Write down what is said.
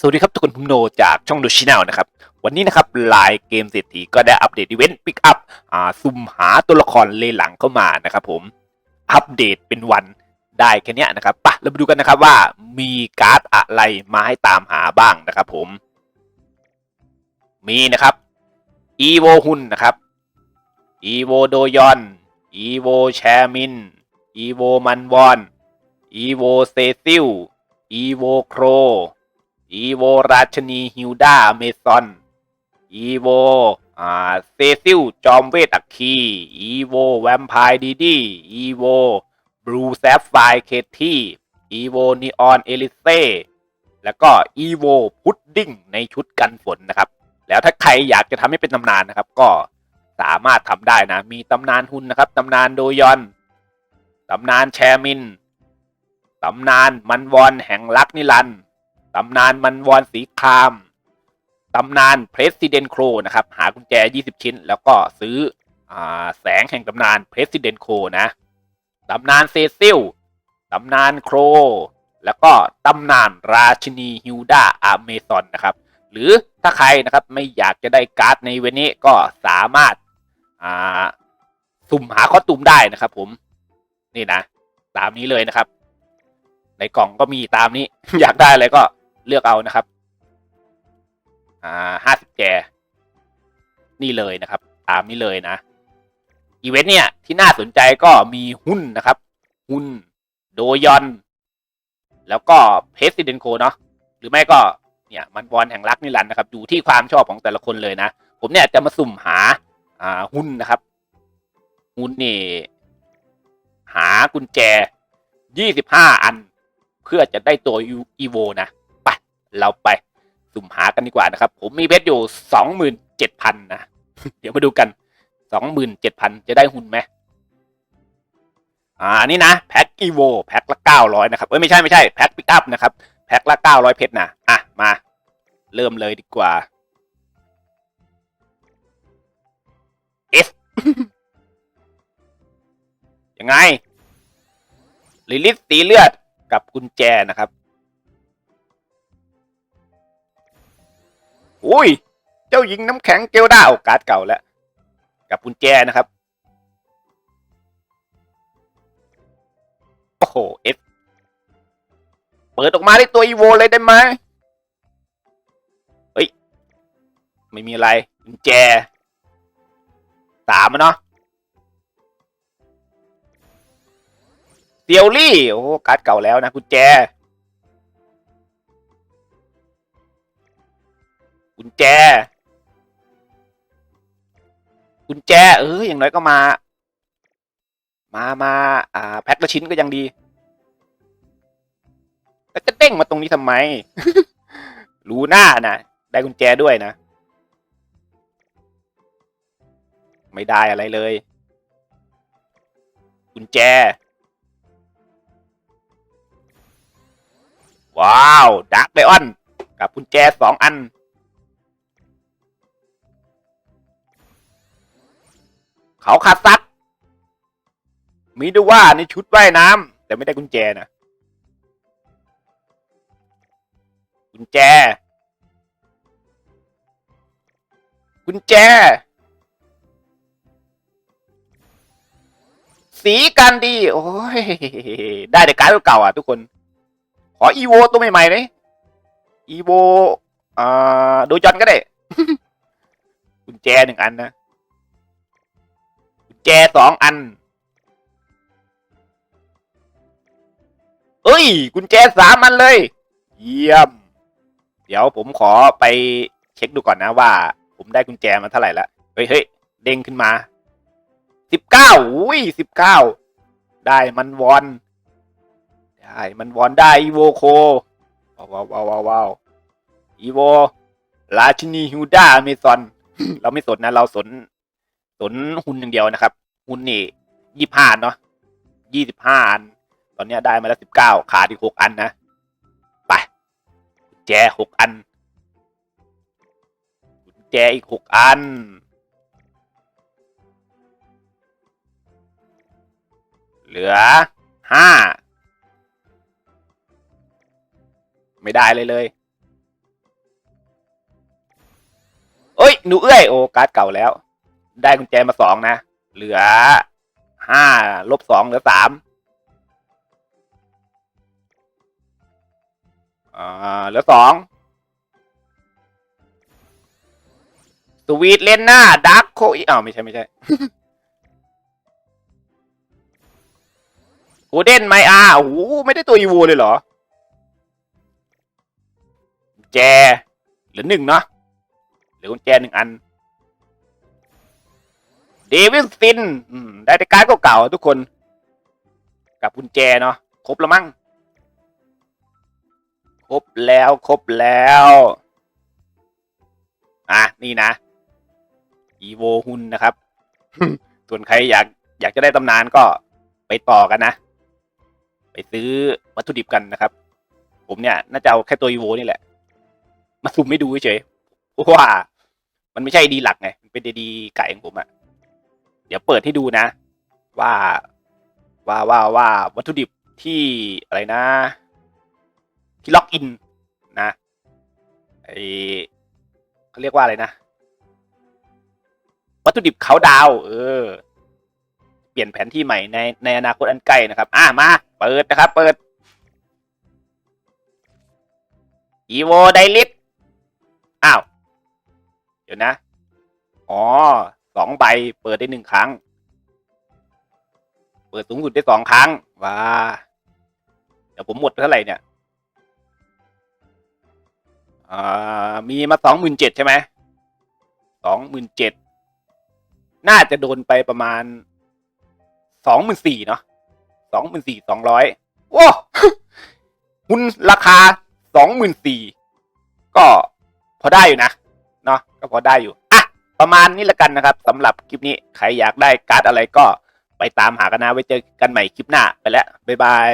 สวัสดีครับ ทุกคนผมโนจากช่องดูชิแนลนะครับ วันนี้นะครับลน์เกมเศรษฐีก็ได้อัปเดตอีเวนต์ปิกอัพอ่าซุ่มหาตัวละครเลหลังเข้ามานะครับผม อัปเดตเป็นวันได้แค่นี้นะครับปะเรามาดูกันนะครับว่ามีการ์ดอะไรมาให้ตามหาบ้างนะครับผม มีนะครับอีโวฮุนนะครับอีโวโดยอนอีโวแชมินอีโวมันวอนอีโวเซซิลอีโวโคร อีโวราชนีฮิวดาเมซอน อีโวอ่าเซซิลจอมเวทอัคคี อีโวแวมไพร์ดีดีอีโวบลูแซฟไฟเคที่อีโวนีออนเอลิเซ่แล้วก็อีโวพุดดิ้งในชุดกันฝนนะครับ แล้วถ้าใครอยากจะทำให้เป็นตำนานนะครับ ก็สามารถทำได้นะ มีตำนานหุนนะครับตำนานโดยอนตำนานแชมินตำนานมันวอนแห่งรักนิรันด์ ตำนานมันวอนสีครามตำนาน President Crow นะครับ หากุญแจ 20 ชิ้น แล้วก็ซื้ออแสงแห่งตำนาน President Crow นะตำนานเซซิลตำนานโคร แล้วก็ตำนานราชินีฮิวดาอเมซอนนะครับ หรือถ้าใครนะครับไม่อยากจะได้การ์ดในเวนี้ก็สามารถสุ่มหาคอตูมได้นะครับผม นี่นะ ตามนี้เลยนะครับ ในกล่องก็มีตามนี้ อยากได้อะไรก็ เลือกเอานะครับ อ่าห้าสิบแจนี่เลยนะครับ ตามนี้เลยนะ อีเวนต์เนี่ย ที่น่าสนใจก็มีหุ้นนะครับ หุ้น โดยอน แล้วก็เพสซิเดนโคเนาะ หรือไม่ก็ เนี่ย มันบอลแห่งรักนิรันดร์นะครับ อยู่ที่ความชอบของแต่ละคนเลยนะ ผมเนี่ยจะมาสุ่มหา อ่า หุ้นนะครับ หุ้นนี่ หากุญแจยี่สิบห้าอัน เพื่อจะได้ตัวอีโวนะ เราไปสุ่มหากันดีกว่านะครับ ผมมีเพชรอยู่สองหมื่นเจ็ดพันนะ เดี๋ยวมาดูกันสองหมื่นเจ็ดพันจะได้หุ่นไหมอ่านี่นะแพ็คอีโวแพ็คละเก้าร้อยนะครับเอ้ยไม่ใช่ไม่ใช่แพ็คปิกอัพนะครับแพ็คละเก้าร้อยเพชรนะอะมา เริ่มเลยดีกว่า S ยังไงลิลิตสีเลือดกับกุญแจนะครับ อุ้ย เจ้าหญิงน้ำแข็งเกลดาโอกาสเก่าแล้ว กับกุญแจนะครับ โอ้โหเอฟเปิดออกมาได้ตัวอีโวเลยได้ไหมเฮ้ย ไม่มีอะไรกุญแจสามะเนาะเซียวลี่ โอ้การ์ดเก่าแล้วนะกุญแจ กุญแจ กุญแจ เอออย่างน้อยก็มา มามาอ่า แพ็คละชิ้นก็ยังดีแต่จะเด้งมาตรงนี้ทำไม รู้หน้านะได้กุญแจด้วยนะ ไม่ได้อะไรเลย กุญแจ ว้าวดักไดออนกับกุญแจสองอัน เขาขาดซัดมีด้วยว่าในชุดว่ายน้ำแต่ไม่ได้กุญแจนะกุญแจ กุญแจ สีกันดี โอ้ย ได้แต่การดเก่าๆอะทุกคน ขออีโวตัวใหม่ๆเลยอีโวอ่าโดยจอนก็ได้ กุญแจหนึ่งอันนะ แจสองอัน เอ้ย กุญแจสามอันเลย เยี่ยม เดี๋ยวผมขอไปเช็คดูก่อนนะว่า ผมได้กุญแจมาเท่าไหร่ละเฮ้ยเฮ้ยเด้งขึ้นมาสิบเก้าอุ้ยสิบเก้าได้มันวอนได้มันวอนได้อีโวโคว้าวว้าวว้าวว้าวอีโวราชินีฮิวดาเมซอน เราไม่สนนะ เราสน สนหุ่นอย่างเดียวนะครับ หุ่นนี่ยี่ห้าเนาะยี่สิบห้าอัน ตอนนี้ได้มาแล้วสิบเก้าขาดอีกหกอันนะไปแจหกอันแจอีกหกอันเหลือห้าไม่ได้เลยเลยเอ้ย หนูเอ้ย โอ้การ์ดเก่าแล้ว ได้กุญแจมาสองนะ เหลือห้าลบสองเหลือสามอ่าเหลือสองสวีทเลนหน้าดักโคอีอ้าวไม่ใช่ไม่ใช่โอเด่นไมอาโอ้โหไม่ได้ตัวอีโวเลยเหรอ แจเหลือหนึ่งเนาะเหลือกุญแจหนึ่งอัน เดวิดซินได้แต่การดเก่าทุกคน กับกุญแจเนาะครบแล้วมั้งครบแล้วครบแล้ว อะ นี่นะอีโวฮุนนะครับ ส่วนใครอยากอยากจะได้ตำนานก็ไปต่อกันนะ ไปซื้อวัตถุดิบกันนะครับ ผมเนี่ย น่าจะเอาแค่ตัวอีโวนี่แหละ มาซุ่มไม่ดูเฉยเพราะว่า มันไม่ใช่ดีหลักไง มันเป็นดีไก่ของผมอะ เดี๋ยวเปิดให้ดูนะ ว่าว่าว่าว่าวัตถุดิบที่อะไรนะ ที่ล็อกอินนะไอเขาเรียกว่าอะไรนะ วัตถุดิบเขาดาวเออ เปลี่ยนแผนที่ใหม่ในในอนาคตอันใกล้นะครับ อะมา เปิดนะครับ เปิดอีโวไดลิสอ้าว เดี๋ยวนะ อ๋อ สองใบ เปิดได้หนึ่งครั้ง เปิดสูงสุดได้สองครั้ง ว้า เดี๋ยวผมหมดเท่าไหร่เนี่ยอ่ามีมาสองหมื่นเจ็ดใช่ไหมสองหมื่นเจ็ดน่าจะโดนไปประมาณสองหมื่นสี่เนาะสองหมื่นสี่สองร้อยโอ้หุ้นราคาสองหมื่นสี่ก็พอได้อยู่นะ เนาะก็พอได้อยู่ ประมาณนี้ละกันนะครับสำหรับคลิปนี้ใครอยากได้การ์ดอะไรก็ไปตามหากันนะไว้เจอกันใหม่คลิปหน้าไปแล้วบ๊ายบาย